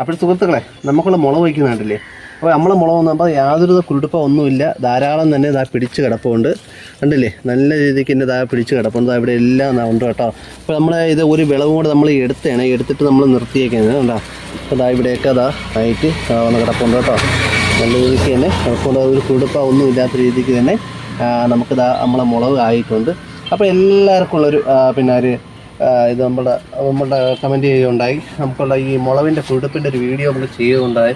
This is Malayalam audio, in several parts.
അപ്പോൾ സുഹൃത്തുക്കളെ നമുക്കുള്ള മുളക് വയ്ക്കുന്നുണ്ടല്ലേ? അപ്പോൾ നമ്മളെ മുളക് വന്നപ്പോൾ യാതൊരു കുരുടുപ്പ ഒന്നുമില്ല. ധാരാളം തന്നെ ഇതാ പിടിച്ച് കിടപ്പുണ്ട്. കണ്ടില്ലേ? നല്ല രീതിക്ക് തന്നെ ഇതാ പിടിച്ച് കിടപ്പുണ്ട്. ഇവിടെ എല്ലാം ഉണ്ട് കേട്ടോ. അപ്പോൾ നമ്മൾ ഇത് ഒരു വിളവും കൂടെ നമ്മൾ എടുത്തേണ്. എടുത്തിട്ട് നമ്മൾ നിർത്തിയേക്കുന്നത് കേട്ടോ അപ്പോൾ ഇതാ ഇവിടെയൊക്കെ അതാ ആയിട്ട് വന്ന് കിടപ്പുണ്ട് കേട്ടോ. നല്ല രീതിക്ക് തന്നെ കിടപ്പുണ്ട്. ഒരു കുടുപ്പ ഒന്നും ഇല്ലാത്ത രീതിക്ക് തന്നെ നമുക്കിതാ നമ്മളെ മുളക് ആയിട്ടുണ്ട്. അപ്പോൾ എല്ലാവർക്കും ഉള്ളൊരു പിന്നെ ഒരു ഇത് നമ്മുടെ നമ്മുടെ കമന്റ് ചെയ്യുകയുണ്ടായി. നമുക്കുള്ള ഈ മുളവിന്റെ കുടുപ്പിന്റെ ഒരു വീഡിയോ നമ്മൾ ചെയ്യുകയുണ്ടായി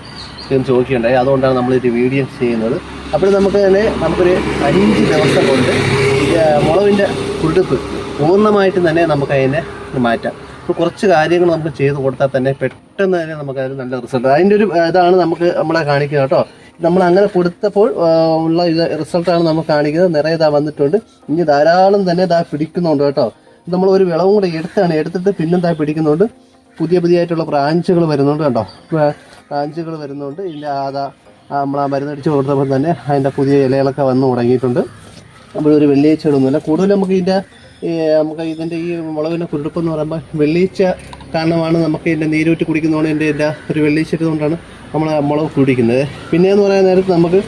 എന്ന് ചോദിക്കുകയുണ്ടായി. അതുകൊണ്ടാണ് നമ്മളൊരു വീഡിയോ ചെയ്യുന്നത്. അപ്പോൾ നമുക്ക് തന്നെ നമുക്കൊരു അഞ്ച് ദിവസം കൊണ്ട് മുളവിന്റെ കുടുപ്പ് പൂർണമായിട്ടും തന്നെ നമുക്ക് അതിനെ മാറ്റാം. അപ്പോൾ കുറച്ച് കാര്യങ്ങൾ നമുക്ക് ചെയ്ത് കൊടുത്താൽ തന്നെ പെട്ടെന്ന് തന്നെ നമുക്ക് അതിന് നല്ല റിസൾട്ട് അതിന്റെ ഒരു ഇതാണ് നമുക്ക് നമ്മളെ കാണിക്കുക കേട്ടോ. നമ്മൾ അങ്ങനെ കൊടുത്തപ്പോൾ ഉള്ള ഇത് റിസൾട്ടാണ് നമുക്ക് കാണിക്കുന്നത്. നിറയെ ഇതാ വന്നിട്ടുണ്ട്. ഇനി ധാരാളം തന്നെ ഇതാ പിടിക്കുന്നുണ്ട് കേട്ടോ. നമ്മൾ ഒരു വിളവും കൂടെ എടുത്താണ് എടുത്തിട്ട് പിന്നെന്താ പിടിക്കുന്നുണ്ട് പുതിയ പുതിയതായിട്ടുള്ള ബ്രാഞ്ചുകൾ വരുന്നുണ്ട് കണ്ടോ? ബ്രാഞ്ചുകൾ വരുന്നുണ്ട് ഇതിന്റെ ആദാ നമ്മൾ ആ മരുന്നടിച്ച് കൊടുത്തപ്പോൾ തന്നെ അതിന്റെ പുതിയ ഇലകളൊക്കെ വന്നു തുടങ്ങിയിട്ടുണ്ട് അപ്പോൾ ഒരു വെള്ളിയാഴ്ച ഇടുന്നില്ല കൂടുതലും നമുക്ക് ഇതിന്റെ നമുക്ക് ഇതിന്റെ ഈ മുളകിന്റെ കുരുടുപ്പ് എന്ന് പറയുമ്പോൾ വെള്ളിയാഴ്ച കാരണമാണ് നമുക്ക് ഇതിന്റെ നീരൂറ്റി കുടിക്കുന്നതുകൊണ്ട് ഇതിന്റെ എല്ലാ ഒരു വെള്ളിയാഴ്ച കൊണ്ടാണ് നമ്മൾ മുളക് കുടിക്കുന്നത്. പിന്നെയെന്ന് പറയുന്ന നേരത്ത് നമുക്ക്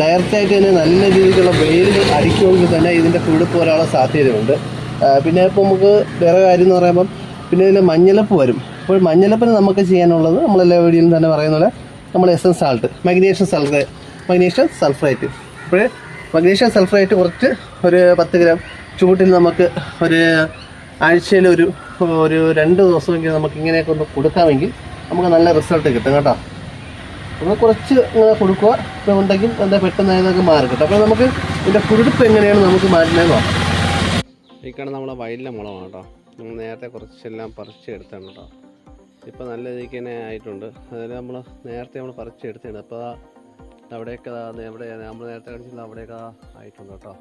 ഡയറക്റ്റായിട്ട് തന്നെ നല്ല രീതിക്കുള്ള വെയിൽ അടിക്കുമെങ്കിൽ തന്നെ ഇതിന്റെ കുരുടുപ്പ് വരാനുള്ള സാധ്യതയുണ്ട്. പിന്നെ ഇപ്പോൾ നമുക്ക് വേറെ കാര്യം എന്ന് പറയുമ്പം പിന്നെ ഇതിൽ മഞ്ഞളപ്പ് വരും. അപ്പോൾ മഞ്ഞളപ്പിന് നമുക്ക് ചെയ്യാനുള്ളത് നമ്മളെല്ലാ വീഡിയോയിലും തന്നെ പറയുന്ന പോലെ നമ്മൾ S N salt magnesium sulphate magnesium sulphurate അപ്പോൾ മഗ്നീഷ്യം സൾഫറേറ്റ് കുറച്ച് ഒരു പത്ത് ഗ്രാം ചൂട്ടിൽ നമുക്ക് ഒരു ആഴ്ചയിൽ ഒരു ഒരു രണ്ട് ദിവസമെങ്കിലും നമുക്ക് ഇങ്ങനെയൊക്കെ ഒന്ന് കൊടുക്കാമെങ്കിൽ നമുക്ക് നല്ല റിസൾട്ട് കിട്ടും കേട്ടോ. നമ്മൾ കുറച്ച് ഇങ്ങനെ കൊടുക്കുക. ഉണ്ടെങ്കിൽ എന്താ പെട്ടെന്ന് ഇതൊക്കെ മാറി കിട്ടും. അപ്പോൾ നമുക്ക് ഇതിന്റെ കുരുടുപ്പ് എങ്ങനെയാണ് നമുക്ക് മാറ്റുന്നതെന്ന് നോക്കാം. ഈ കാണുന്ന നമ്മളെ വയലിലെ മുളകാണ് കേട്ടോ. നമ്മൾ നേരത്തെ കുറച്ചെല്ലാം പറിച്ചെടുത്താണ് കേട്ടോ. ഇപ്പോൾ നല്ല രീതിക്ക് തന്നെ ആയിട്ടുണ്ട്. അതിൽ നമ്മൾ നേരത്തെ നമ്മൾ പറിച്ചെടുത്താണ് അപ്പോൾ അവിടെയൊക്കെ എവിടെ നമ്മൾ നേരത്തെ കാണിച്ചത് അവിടെയൊക്കെ ആയിട്ടുണ്ട് കേട്ടോ.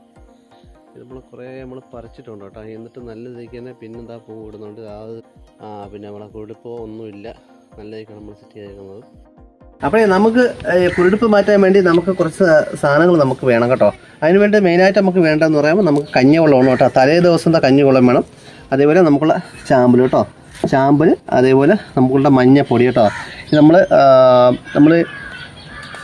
ഇത് നമ്മൾ കുറേ നമ്മൾ പറിച്ചിട്ടുണ്ട് കേട്ടോ. എന്നിട്ട് നല്ല രീതിക്ക് തന്നെ പിന്നെന്താ പൂ ഇടുന്നുണ്ട്. അത് പിന്നെ നമ്മളെ കുഴിപ്പോ ഒന്നുമില്ല. നല്ല രീതിക്കാണ് നമ്മൾ സെറ്റ് ചെയ്തേക്കുന്നത് അപ്പോഴേ നമുക്ക് കുരുടുപ്പ് മാറ്റാൻ വേണ്ടി നമുക്ക് കുറച്ച് സാധനങ്ങൾ നമുക്ക് വേണം കേട്ടോ. അതിന് വേണ്ടി മെയിനായിട്ട് നമുക്ക് വേണ്ടതെന്ന് പറയുമ്പോൾ നമുക്ക് കഞ്ഞിവെള്ളമാണ് കേട്ടോ. തലേ ദിവസത്തെ കഞ്ഞിവെള്ളം വേണം. അതേപോലെ നമുക്കുള്ള ചാമ്പൽ കേട്ടോ. ചാമ്പൽ അതേപോലെ നമുക്കുള്ള മഞ്ഞപ്പൊടി കേട്ടോ. നമ്മൾ നമ്മൾ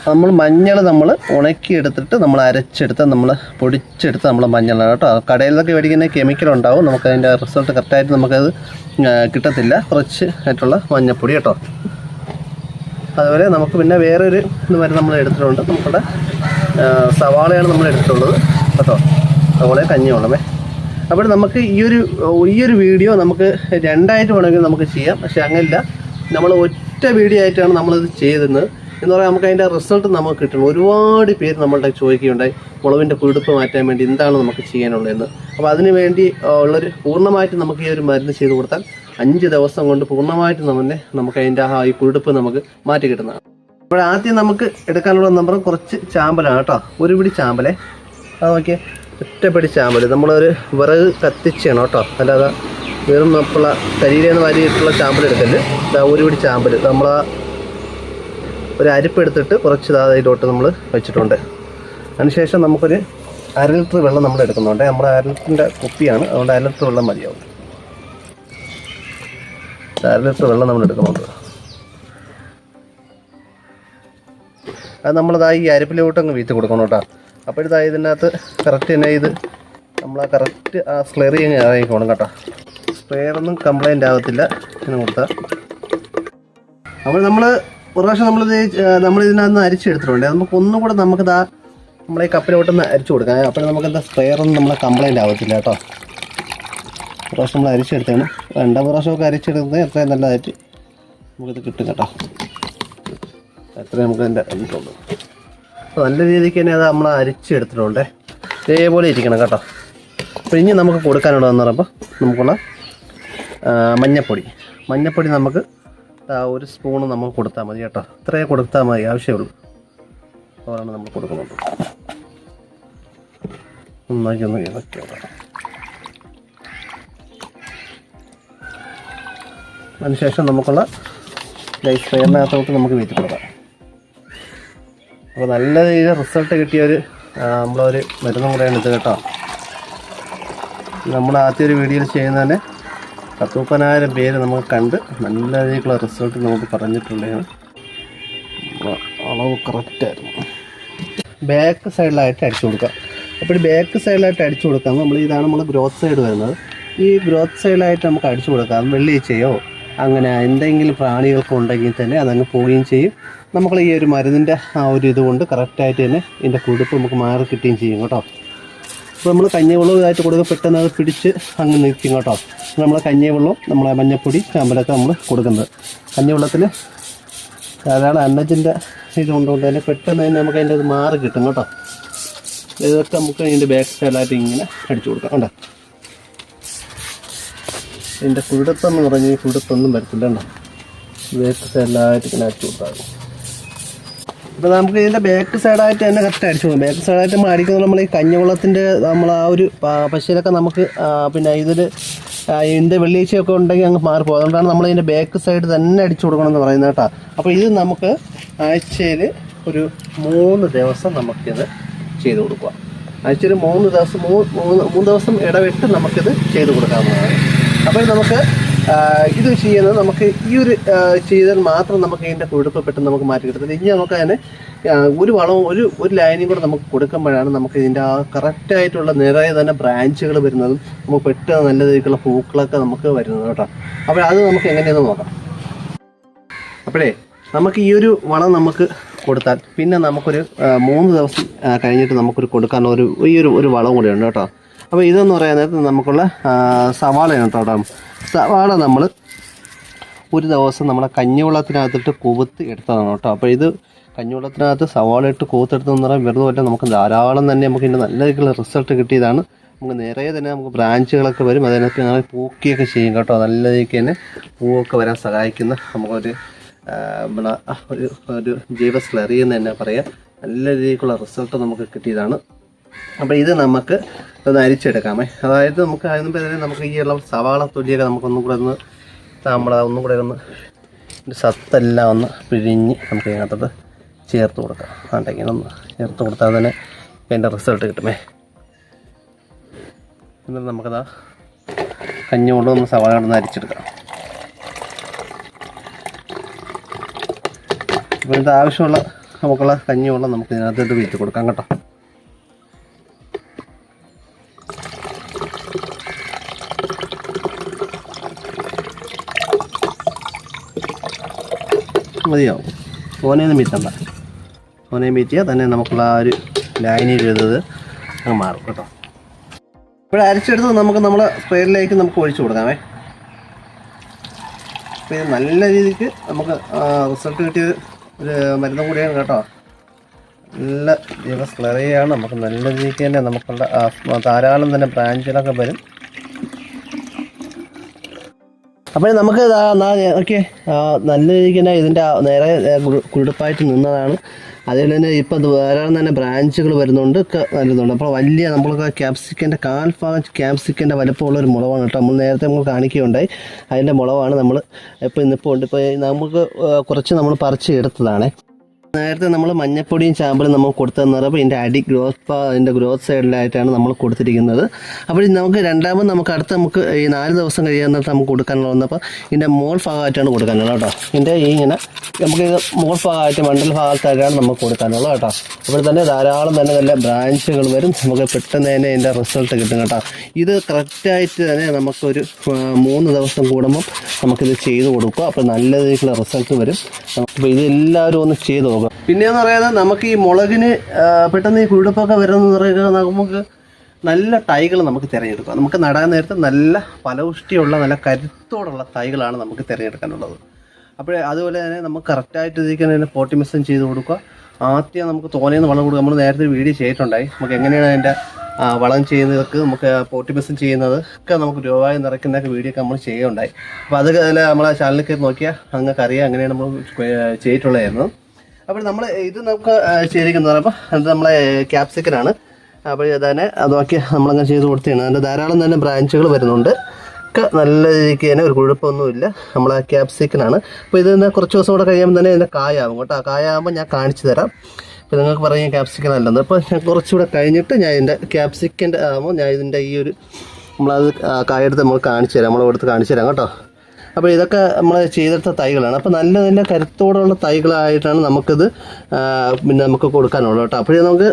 നമ്മൾ മഞ്ഞൾ നമ്മൾ ഉണക്കിയെടുത്തിട്ട് നമ്മൾ അരച്ചെടുത്ത് നമ്മൾ പൊടിച്ചെടുത്ത് നമ്മൾ മഞ്ഞളാണ് കേട്ടോ. കടയിലൊക്കെ മേടിക്കുന്ന കെമിക്കൽ ഉണ്ടാവും. നമുക്കതിന്റെ റിസൾട്ട് കറക്റ്റായിട്ട് നമുക്കത് കിട്ടത്തില്ല. കുറച്ച് ആയിട്ടുള്ള മഞ്ഞപ്പൊടി കേട്ടോ. അതുപോലെ നമുക്ക് പിന്നെ വേറൊരു ഇത് വരെ നമ്മൾ എടുത്തിട്ടുണ്ട്. നമ്മുടെ സവാളയാണ് നമ്മൾ എടുത്തിട്ടുള്ളത്. കേട്ടോ? സവാളയും കഞ്ഞിയുള്ളമേ അപ്പോൾ നമുക്ക് ഈ ഒരു ഈ ഒരു വീഡിയോ നമുക്ക് രണ്ടായിട്ട് വേണമെങ്കിൽ നമുക്ക് ചെയ്യാം. പക്ഷേ അങ്ങനെയില്ല. നമ്മൾ ഒറ്റ വീഡിയോ ആയിട്ടാണ് നമ്മളിത് ചെയ്തിരുന്നത് എന്ന് പറയാൻ നമുക്ക് അതിന്റെ റിസൾട്ട് നമുക്ക് കിട്ടണം. ഒരുപാട് പേര് നമ്മളുടെ ചോദിക്കുകയുണ്ടായി മുളവിന്റെ കുടുപ്പ് മാറ്റാൻ വേണ്ടി എന്താണ് നമുക്ക് ചെയ്യാനുള്ളതെന്ന്? അപ്പോൾ അതിന് വേണ്ടി ഉള്ളൊരു പൂർണമായിട്ട് നമുക്ക് ഈ ഒരു മരുന്ന് ചെയ്ത് കൊടുത്താൽ അഞ്ച് ദിവസം കൊണ്ട് പൂർണമായിട്ട് തന്നെ നമുക്ക് അതിന്റെ ആ ഈ കുടുപ്പ് നമുക്ക് മാറ്റി കിട്ടുന്നതാണ്. അപ്പോൾ ആദ്യം നമുക്ക് എടുക്കാനുള്ള നമ്പർ കുറച്ച് ചാമ്പലാണ് കേട്ടോ. ഒരു പിടി ചാമ്പലേ. അത് നോക്കിയേ. ഒറ്റപ്പടി ചാമ്പൽ നമ്മളൊരു വിറക് കത്തിച്ചാണ് കേട്ടോ. അല്ലാതെ വെറും നമ്മളെ കരിയിലേന്ന് വാരിയിട്ടുള്ള ചാമ്പൽ എടുക്കൽ. ഒരു പിടി ചാമ്പൽ നമ്മൾ ആ ഒരു അരിപ്പ് എടുത്തിട്ട് കുറച്ച് ഇതാ ഇതിലോട്ട് നമ്മൾ വെച്ചിട്ടുണ്ട്. അതിനുശേഷം നമുക്കൊരു അര ലിറ്റർ വെള്ളം നമ്മൾ എടുക്കുന്നുണ്ട്. നമ്മുടെ അര ലിറ്ററിന്റെ കുപ്പിയാണ്. അതുകൊണ്ട് അര ലിറ്റർ വെള്ളം മതിയാവും. അര ലിറ്റർ വെള്ളം നമ്മൾ എടുക്കുന്നുണ്ട്. അത് നമ്മളിതായി ഈ അരിപ്പിലോട്ട് അങ്ങ് വീത്ത് കൊടുക്കണം കേട്ടോ. അപ്പോൾ ഇതാ ഇതിനകത്ത് കറക്റ്റ് തന്നെ ഇത് നമ്മൾ ആ കറക്റ്റ് ആ സ്ലെറി അങ്ങ് ഇറങ്ങിക്കോണം കേട്ടോ. സ്പ്രെയറൊന്നും കംപ്ലൈന്റ് ആകത്തില്ല ഇങ്ങനെ കൊടുത്താൽ അപ്പോൾ നമ്മൾ ഒരു പ്രാവശ്യം നമ്മളിത് നമ്മൾ ഇതിനകത്ത് അരിച്ചെടുത്തിട്ടുണ്ട്. നമുക്ക് ഒന്നും കൂടെ നമുക്കിതാ നമ്മളെ കപ്പിലോട്ടൊന്ന് അരിച്ചു കൊടുക്കാം. അപ്പോൾ നമുക്ക് എന്താ സ്പ്രെയറൊന്നും നമ്മളെ കംപ്ലൈന്റ് ആവത്തില്ല കേട്ടോ. പ്രാവശ്യം നമ്മൾ അരിച്ചെടുത്താണ് രണ്ടാം പ്രാവശ്യമൊക്കെ അരിച്ചെടുക്കുന്നത് എത്രയും നല്ലതായിട്ട് നമുക്കിത് കിട്ടും കേട്ടോ. എത്ര നമുക്ക് അതിന്റെ അപ്പോൾ നല്ല രീതിക്ക് തന്നെ അത് നമ്മൾ അരിച്ചെടുത്തിട്ടുണ്ട്. ഇതേപോലെ ഇരിക്കണം കേട്ടോ. അപ്പോൾ ഇനി നമുക്ക് കൊടുക്കാനുള്ളതെന്ന് പറയുമ്പോൾ നമുക്കുള്ള മഞ്ഞപ്പൊടി. മഞ്ഞപ്പൊടി നമുക്ക് ഒരു സ്പൂണ് നമുക്ക് കൊടുത്താൽ മതി കേട്ടോ. ഇത്രയേ കൊടുത്താൽ മതി ആവശ്യമുള്ളൂ അതാണ് നമ്മൾ കൊടുക്കുന്നത്. നന്നാക്കി ഒന്ന് ഇളക്കി അതിനുശേഷം നമുക്കുള്ള ലൈഫ് സ്പ്രെയറിനകത്തോട്ട് നമുക്ക് വീട്ടിൽ കൊടുക്കാം. അപ്പോൾ നല്ല രീതിയിൽ റിസൾട്ട് കിട്ടിയ ഒരു നമ്മളൊരു മരുന്നും കൂടെയാണ് ഇത് കേട്ടോ. നമ്മൾ ആദ്യ ഒരു വീഡിയോയിൽ ചെയ്യുന്നതന്നെ തന്നെ പത്ത് പേര് നമുക്ക് കണ്ട് നല്ല രീതിക്കുള്ള റിസൾട്ട് നമുക്ക് പറഞ്ഞിട്ടുള്ളതാണ്. അളവ് കറക്റ്റായിരുന്നു ബാക്ക് സൈഡിലായിട്ട് അടിച്ചു കൊടുക്കാം. അപ്പോൾ ബാക്ക് സൈഡിലായിട്ട് അടിച്ചു കൊടുക്കാം നമ്മൾ ഇതാണ് നമ്മൾ ഗ്രോത്ത് സൈഡ് വരുന്നത്. ഈ ഗ്രോത്ത് സൈഡിലായിട്ട് നമുക്ക് അടിച്ചു കൊടുക്കാം. വെള്ളിച്ചയോ അങ്ങനെ എന്തെങ്കിലും പ്രാണികൾക്ക് ഉണ്ടെങ്കിൽ തന്നെ അതങ്ങ് പോവുകയും ചെയ്യും. നമ്മൾ ഈ ഒരു മരുന്നിന്റെ ആ ഒരു ഇതുകൊണ്ട് കറക്റ്റായിട്ട് തന്നെ ഇതിന്റെ കുടുപ്പ് നമുക്ക് മാറി കിട്ടുകയും ചെയ്യും കേട്ടോ. അപ്പോൾ നമ്മൾ കഞ്ഞിവെള്ളം ഇതായിട്ട് കൊടുക്കുക പെട്ടെന്ന് അത് പിടിച്ച് അങ്ങ് നിൽക്കും കേട്ടോ. നമ്മൾ കഞ്ഞിവെള്ളം നമ്മളെ മഞ്ഞപ്പൊടി ചാമ്പലൊക്കെ നമ്മൾ കൊടുക്കുന്നത്. കഞ്ഞിവെള്ളത്തിൽ ധാരാളം അന്നജിന്റെ ഇത് കൊണ്ടുകൊണ്ട് തന്നെ പെട്ടെന്ന് തന്നെ നമുക്ക് അതിന്റെ അത് മാറി കിട്ടും കേട്ടോ. ഇതൊക്കെ നമുക്ക് അതിന്റെ ബാക്ക് സൈഡിലായിട്ട് ഇങ്ങനെ അടിച്ചു കൊടുക്കാം. കണ്ടോ? ഇതിന്റെ കുഴുത്തെന്ന് പറഞ്ഞ് ഈ കുഴുത്തൊന്നും വരത്തില്ല ബേക്ക് സൈഡിലായിട്ട് ഇങ്ങനെ അടിച്ചു കൊടുക്കാം ഇപ്പോൾ നമുക്ക് ഇതിന്റെ ബാക്ക് സൈഡായിട്ട് തന്നെ കറക്റ്റ് അടിച്ചു പോകും ബാക്ക് സൈഡായിട്ട് നമ്മൾ അടിക്കുന്നത് നമ്മൾ ഈ കഞ്ഞിവെള്ളത്തിന്റെ നമ്മൾ ആ ഒരു പശയിലൊക്കെ നമുക്ക് പിന്നെ ഇതിൽ ഇതിന്റെ വെള്ളിയാഴ്ചയൊക്കെ ഉണ്ടെങ്കിൽ അങ്ങ് മാറിപ്പോകും. അതുകൊണ്ടാണ് നമ്മൾ ഇതിന്റെ ബാക്ക് സൈഡ് തന്നെ അടിച്ചു കൊടുക്കണം എന്ന് പറയുന്നത് കേട്ടോ. അപ്പോൾ ഇത് നമുക്ക് ആഴ്ചയിൽ ഒരു മൂന്ന് ദിവസം നമുക്കിത് ചെയ്ത് കൊടുക്കുക ആഴ്ചയിൽ മൂന്ന് ദിവസം മൂന്ന് മൂന്ന് ദിവസം ഇടവിട്ട് നമുക്കിത് ചെയ്ത് കൊടുക്കാവുന്നതാണ്. അപ്പോൾ നമുക്ക് ഇത് ചെയ്യുന്നത് നമുക്ക് ഈ ഒരു ചെയ്താൽ മാത്രം നമുക്ക് ഇതിന്റെ കൊഴുപ്പ് പെട്ടെന്ന് നമുക്ക് മാറ്റി കിട്ടത്തില്ല ഇനി നമുക്ക് അതിന് ഒരു വളവും ഒരു ഒരു ലൈനും കൂടെ നമുക്ക് കൊടുക്കുമ്പോഴാണ് നമുക്ക് ഇതിന്റെ ആ കറക്റ്റായിട്ടുള്ള നിറയെ തന്നെ ബ്രാഞ്ചുകൾ വരുന്നതും നമുക്ക് പെട്ടെന്ന് നല്ല രീതിക്കുള്ള പൂക്കളൊക്കെ നമുക്ക് വരുന്നത് കേട്ടോ. അപ്പോൾ അത് നമുക്ക് എങ്ങനെയാണെന്ന് നോക്കാം. അപ്പോഴേ നമുക്ക് ഈ ഒരു വളം നമുക്ക് കൊടുത്താൽ പിന്നെ നമുക്കൊരു മൂന്ന് ദിവസം കഴിഞ്ഞിട്ട് നമുക്കൊരു കൊടുക്കാനുള്ള ഒരു ഈ ഒരു ഒരു വളം കൂടെ ഉണ്ട് കേട്ടോ. അപ്പോൾ ഇതെന്ന് പറയാൻ നേരത്തെ നമുക്കുള്ള സവാള കേട്ടോ സവാള നമ്മൾ ഒരു ദിവസം നമ്മളെ കഞ്ഞിവെള്ളത്തിനകത്തിട്ട് കൂവത്ത് എടുത്തതാണ് കേട്ടോ. അപ്പോൾ ഇത് കഞ്ഞിവെള്ളത്തിനകത്ത് സവാള ഇട്ട് കൂത്തെടുത്തെന്ന് പറയാൻ വെറുതെ പറ്റാൻ നമുക്ക് ധാരാളം തന്നെ നമുക്ക് ഇതിന്റെ നല്ല രീതിയിലുള്ള റിസൾട്ട് കിട്ടിയതാണ്. നമുക്ക് നിറയെ തന്നെ നമുക്ക് ബ്രാഞ്ചുകളൊക്കെ വരും. അതിനകത്ത് ഞങ്ങൾ പൂക്കിയൊക്കെ ചെയ്യും കേട്ടോ. നല്ല രീതിക്ക് തന്നെ പൂവൊക്കെ വരാൻ സഹായിക്കുന്ന നമുക്കൊരു ഒരു ഒരു ജൈവ സ്ലറി എന്ന് തന്നെ പറയാം. നല്ല രീതിക്കുള്ള റിസൾട്ട് നമുക്ക് കിട്ടിയതാണ്. അപ്പോൾ ഇത് നമുക്ക് ഒന്ന് അരിച്ചെടുക്കാമേ. അതായത് നമുക്ക് അതിന് പേരെ നമുക്ക് ഈ ഉള്ള സവാള തൊലിയൊക്കെ നമുക്കൊന്നും കൂടെ ഒന്ന് നമ്മൾ ഒന്നും കൂടെ ഒന്ന് സത്തെല്ലാം ഒന്ന് പിഴിഞ്ഞ് നമുക്ക് ഇതിനകത്തോട്ട് ചേർത്ത് കൊടുക്കാം. വേണ്ട ഒന്ന് ചേർത്ത് കൊടുത്താൽ തന്നെ അതിന്റെ റിസൾട്ട് കിട്ടുമേ. എന്നിട്ട് നമുക്കതാ കഞ്ഞി കൊണ്ട് ഒന്ന് സവാള കൊണ്ടൊന്ന് അരിച്ചെടുക്കാം. അപ്പോൾ ഇത് ആവശ്യമുള്ള നമുക്കുള്ള കഞ്ഞി വെള്ളം നമുക്ക് ഇതിനകത്തോട്ട് വീട്ടിൽ കൊടുക്കാം കേട്ടോ. മതിയാവും. ഓനയൊന്നും മീറ്റണ്ട ഓനെ മീറ്റിയാൽ തന്നെ നമുക്കുള്ള ആ ഒരു ലൈനിൽ എഴുതുന്നത് അങ്ങ് മാറും കേട്ടോ. ഇപ്പോൾ അരച്ചെടുത്ത് നമുക്ക് നമ്മുടെ സ്പ്രേയിലേക്ക് നമുക്ക് ഒഴിച്ചു കൊടുക്കാമേ. അപ്പോൾ ഇത് നല്ല രീതിക്ക് നമുക്ക് റിസൾട്ട് കിട്ടിയ ഒരു മരുന്നും കൂടിയാണ് കേട്ടോ. നല്ല ദിവസം സ്ലറിയാണ് നമുക്ക് നല്ല രീതിക്ക് തന്നെ നമുക്കുള്ള ധാരാളം തന്നെ ബ്രാഞ്ചുകളൊക്കെ വരും. അപ്പോൾ നമുക്ക് ഓക്കെ. നല്ല രീതിക്ക് തന്നെ ഇതിന്റെ നേരെ കുടുപ്പായിട്ട് നിന്നതാണ്. അതുപോലെ തന്നെ ഇപ്പം ധാരാളം തന്നെ ബ്രാഞ്ചുകൾ വരുന്നുണ്ട് വരുന്നുണ്ട്. അപ്പോൾ വലിയ നമ്മൾക്ക് ക്യാപ്സിക്കന്റെ കാൽഭാഗം ക്യാപ്സിക്കന്റെ വലുപ്പമുള്ള ഒരു മുളവാണ് കേട്ടോ. നമ്മൾ നേരത്തെ നമ്മൾ കാണിക്കുകയുണ്ടായി. അതിന്റെ മുളവാണ് നമ്മൾ ഇപ്പോൾ ഇന്നിപ്പോൾ ഉണ്ട് ഇപ്പോൾ നമുക്ക് കുറച്ച് നമ്മൾ പറിച്ച് എടുത്തതാണേ. നേരത്തെ നമ്മൾ മഞ്ഞപ്പൊടിയും ചാമ്പലും നമുക്ക് കൊടുത്തതെന്ന് പറയുമ്പോൾ ഇതിന്റെ അടി ഗ്രോത്ത് പാ അതിന്റെ ഗ്രോത്ത് സൈഡിലായിട്ടാണ് നമ്മൾ കൊടുത്തിരിക്കുന്നത്. അപ്പോൾ നമുക്ക് രണ്ടാമത് നമുക്ക് അടുത്ത നമുക്ക് ഈ നാല് ദിവസം കഴിയാന്നിട്ട് നമുക്ക് കൊടുക്കാനുള്ള വന്നപ്പോൾ ഇതിന്റെ മോൾ ഭാഗമായിട്ടാണ് കൊടുക്കാനുള്ളത് കേട്ടോ. ഇതിന്റെ ഈ ഇങ്ങനെ നമുക്ക് ഇത് മോൾ ഭാഗമായിട്ട് മണ്ടൽ ഭാഗത്തായിട്ടാണ് നമുക്ക് കൊടുക്കാനുള്ളത് കേട്ടോ. അപ്പോൾ തന്നെ ധാരാളം തന്നെ നല്ല ബ്രാഞ്ചുകൾ വരും. നമുക്ക് പെട്ടെന്ന് തന്നെ ഇതിന്റെ റിസൾട്ട് കിട്ടും കേട്ടോ. ഇത് കറക്റ്റായിട്ട് തന്നെ നമുക്കൊരു മൂന്ന് ദിവസം കൂടുമ്പം നമുക്കിത് ചെയ്ത് കൊടുക്കുക. അപ്പോൾ നല്ല രീതിയിലുള്ള റിസൾട്ട് വരും. അപ്പോൾ ഇതെല്ലാവരും ഒന്ന് ചെയ്ത് പിന്നെയെന്ന് പറയുന്നത് നമുക്ക് ഈ മുളകിന് പെട്ടെന്ന് ഈ കുഴുപ്പൊക്കെ വരുന്നത് പറയുന്നത് നമുക്ക് നല്ല തൈകൾ നമുക്ക് തിരഞ്ഞെടുക്കാം. നമുക്ക് നടാൻ നേരത്തെ നല്ല ഫലപുഷ്ടിയുള്ള നല്ല കരുത്തോടുള്ള തൈകളാണ് നമുക്ക് തിരഞ്ഞെടുക്കാനുള്ളത്. അപ്പോൾ അതുപോലെ തന്നെ നമുക്ക് കറക്റ്റായിട്ട് ഇതിലേക്ക് തന്നെ പോട്ടിമിസം ചെയ്ത് കൊടുക്കുക. ആദ്യം നമുക്ക് തോന്നിയെന്ന് വളം കൊടുക്കുക. നമ്മൾ നേരത്തെ വീഡിയോ ചെയ്തിട്ടുണ്ടായി. നമുക്ക് എങ്ങനെയാണ് അതിന്റെ വളം ചെയ്യുന്നതൊക്കെ നമുക്ക് പോട്ടിമിസം ചെയ്യുന്നത് ഒക്കെ നമുക്ക് രൂപമായി നിറയ്ക്കുന്നതൊക്കെ വീഡിയോ ഒക്കെ നമ്മൾ ചെയ്യുകയുണ്ടായി. അപ്പോൾ അതൊക്കെ അതിൽ നമ്മളെ ചാനലിൽ കയറി നോക്കിയാൽ അങ്ങനെ അറിയാം അങ്ങനെയാണ് നമ്മൾ ചെയ്തിട്ടുള്ളതായിരുന്നു അപ്പോൾ നമ്മൾ ഇത് നമുക്ക് ശരിക്കും അപ്പോൾ അത് നമ്മളെ ക്യാപ്സിക്കനാണ് അപ്പോൾ തന്നെ അതൊക്കെ നമ്മളങ്ങനെ ചെയ്ത് കൊടുത്തതാണ് അതിന്റെ ധാരാളം തന്നെ ബ്രാഞ്ചുകൾ വരുന്നുണ്ട്. ഒക്കെ നല്ല രീതിക്ക് തന്നെ ഒരു കുഴപ്പമൊന്നുമില്ല. നമ്മളെ ക്യാപ്സിക്കനാണ് അപ്പോൾ ഇത് കുറച്ച് ദിവസം കൂടെ കഴിയുമ്പോൾ തന്നെ ഇതിന്റെ കായാവും കേട്ടോ. കായാകുമ്പോൾ ഞാൻ കാണിച്ചു തരാം. അപ്പോൾ നിങ്ങൾക്ക് പറയാം ക്യാപ്സിക്കൻ അല്ലെന്ന് അപ്പോൾ ഞാൻ കുറച്ചുകൂടെ കഴിഞ്ഞിട്ട് ഞാൻ ഇതിന്റെ ക്യാപ്സിക്കന്റെ ആകുമ്പോൾ ഞാൻ ഇതിന്റെ ഈ ഒരു നമ്മളത് കായ കായെടുത്ത് നമ്മൾ കാണിച്ചു തരാം. നമ്മളെടുത്ത് കാണിച്ചു തരാം കേട്ടോ. അപ്പോൾ ഇതൊക്കെ നമ്മൾ ചെയ്തെടുത്ത തൈകളാണ്. അപ്പോൾ നല്ല നല്ല കരുത്തോടുള്ള തൈകളായിട്ടാണ് നമുക്കിത് പിന്നെ നമുക്ക് കൊടുക്കാനുള്ളത് കേട്ടോ. അപ്പോഴേ നമുക്ക്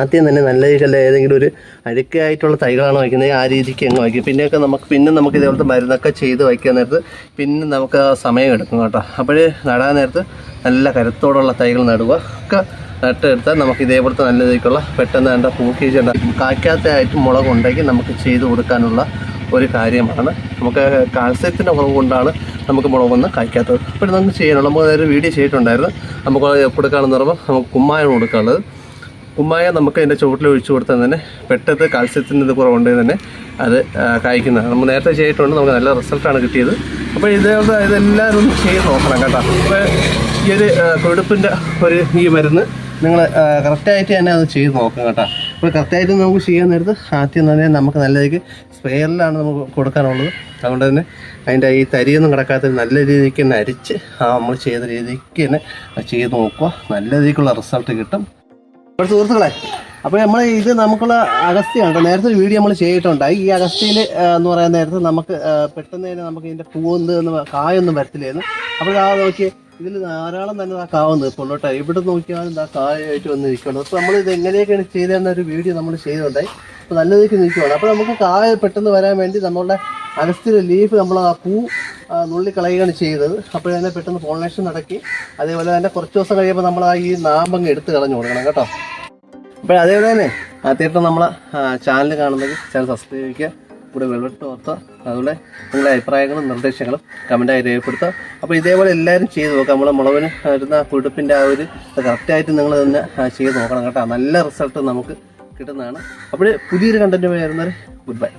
ആദ്യം തന്നെ നല്ല രീതിയിൽ ഏതെങ്കിലും ഒരു അഴുക്കായിട്ടുള്ള തൈകളാണ് വയ്ക്കുന്നത്. ആ രീതിക്ക് അങ്ങ് വയ്ക്കും. പിന്നെയൊക്കെ നമുക്ക് പിന്നെ നമുക്ക് ഇതേപോലത്തെ മരുന്നൊക്കെ ചെയ്ത് വയ്ക്കാൻ നേരത്ത് പിന്നെ നമുക്ക് സമയം എടുക്കും കേട്ടോ. അപ്പോൾ നടാൻ നേരത്ത് നല്ല കരുത്തോടുള്ള തൈകൾ നടുക. ഒക്കെ നട്ടെടുത്താൽ നമുക്ക് ഇതേപോലത്തെ നല്ല രീതിക്കുള്ള പെട്ടെന്ന് വേണ്ട പൂക്കേജ് കായ്ക്കാത്തതായിട്ട് മുളക് ഉണ്ടെങ്കിൽ നമുക്ക് ചെയ്ത് കൊടുക്കാനുള്ള ഒരു കാര്യമാണ്. നമുക്ക് കാൽസ്യത്തിന്റെ കുറവ് കൊണ്ടാണ് നമുക്ക് മുളകൊന്ന് കായ്ക്കാത്തത്. അപ്പോൾ നമുക്ക് ചെയ്യണം നമുക്ക് ഒരു വീഡിയോ ചെയ്തിട്ടുണ്ടായിരുന്നു. നമുക്ക് കൊടുക്കാനുള്ള പറയുമ്പോൾ നമുക്ക് കുമ്മായം കൊടുക്കാനുള്ളത്. കുമ്മായ നമുക്ക് അതിന്റെ ചുവട്ടിൽ ഒഴിച്ചു കൊടുത്താൽ തന്നെ പെട്ടെന്ന് കാൽസ്യത്തിന്റെ ഇത് കുറവുണ്ടെങ്കിൽ തന്നെ അത് കായ്ക്കുന്നതാണ്. നമ്മൾ നേരത്തെ ചെയ്തിട്ടുണ്ട്. നമുക്ക് നല്ല റിസൾട്ടാണ് കിട്ടിയത്. അപ്പോൾ ഇതേപോലെ ഇതെല്ലാവരും ഒന്ന് ചെയ്ത് നോക്കണം കേട്ടോ. അപ്പോൾ ഈ ഒരു കൊഴുപ്പിന്റെ ഒരു ഈ മരുന്ന് നിങ്ങൾ കറക്റ്റായിട്ട് തന്നെ അത് ചെയ്ത് നോക്കണം കേട്ടോ. അപ്പോൾ കറക്റ്റായിട്ട് നമുക്ക് ചെയ്യാൻ നേരത്ത് ആദ്യം തന്നെ നമുക്ക് നല്ല രീതിക്ക് സ്പെയറിലാണ് നമുക്ക് കൊടുക്കാനുള്ളത്. അതുകൊണ്ട് തന്നെ അതിന്റെ ഈ തരിയൊന്നും കിടക്കാത്ത നല്ല രീതിക്ക് തന്നെ അരിച്ച് ആ നമ്മൾ ചെയ്ത രീതിക്ക് തന്നെ ചെയ്ത് നോക്കുക. നല്ല രീതിക്കുള്ള റിസൾട്ട് കിട്ടും. അപ്പോൾ സുഹൃത്തുക്കളെ അപ്പോൾ നമ്മൾ ഇത് നമുക്കുള്ള അഗസ്ത്യാണ് നേരത്തെ ഒരു വീഡിയോ നമ്മൾ ചെയ്തിട്ടുണ്ടായി. ഈ അഗസ്ത്യയിൽ എന്ന് പറയുന്ന നേരത്ത് നമുക്ക് പെട്ടെന്ന് തന്നെ നമുക്ക് ഇതിന്റെ പൂവൊന്നും കായൊന്നും വരത്തില്ലായിരുന്നു. അപ്പോൾ ആ നോക്കി ഇതിൽ ധാരാളം തന്നെ ആ കാവ് നിൽപ്പുള്ളൂ എവിടെ നോക്കിയാലും ആ കായായിട്ട് വന്ന് നിൽക്കണം അപ്പോൾ നമ്മൾ ഇത് എങ്ങനെയൊക്കെയാണ് ചെയ്തതെന്ന ഒരു വീഡിയോ നമ്മൾ ചെയ്തിട്ടുണ്ടായി അപ്പോൾ നല്ല രീതിക്ക് നിൽക്കുകയാണ് അപ്പോൾ നമുക്ക് കായ പെട്ടെന്ന് വരാൻ വേണ്ടി നമ്മളുടെ അഗസ്ത്യയിലെ ലീഫ് നമ്മൾ ആ പൂ നുള്ളി നുള്ളിക്കളയുകയാണ് ചെയ്തത്. അപ്പോൾ തന്നെ പെട്ടെന്ന് പോളിനേഷൻ നടക്കി. അതേപോലെ തന്നെ കുറച്ച് ദിവസം കഴിയുമ്പോൾ നമ്മൾ ആ ഈ നാമ്പങ്ങ് എടുത്ത് കളഞ്ഞു കൊടുക്കണം കേട്ടോ. അപ്പോൾ അതേപോലെ തന്നെ ആദ്യമായിട്ട് നമ്മളെ ചാനൽ കാണുന്നത്. ചാനൽ സബ്സ്ക്രൈബ് ചെയ്യുക. കൂടെ വെള്ളട്ട് ഓർത്തുക അതുപോലെ നിങ്ങളുടെ അഭിപ്രായങ്ങളും നിർദ്ദേശങ്ങളും കമന്റായി രേഖപ്പെടുത്തുക. അപ്പോൾ ഇതേപോലെ എല്ലാവരും ചെയ്ത് നോക്കുക. നമ്മളെ മുളവിന് വരുന്ന കുടുപ്പിന്റെ ആ ഒരു കറക്റ്റായിട്ട് നിങ്ങൾ തന്നെ ചെയ്ത് നോക്കണം കേട്ടോ. നല്ല റിസൾട്ട് നമുക്ക് കിട്ടുന്നതാണ്. അപ്പോൾ പുതിയൊരു കണ്ടന്റ് വരുന്നവർ ഗുഡ് ബൈ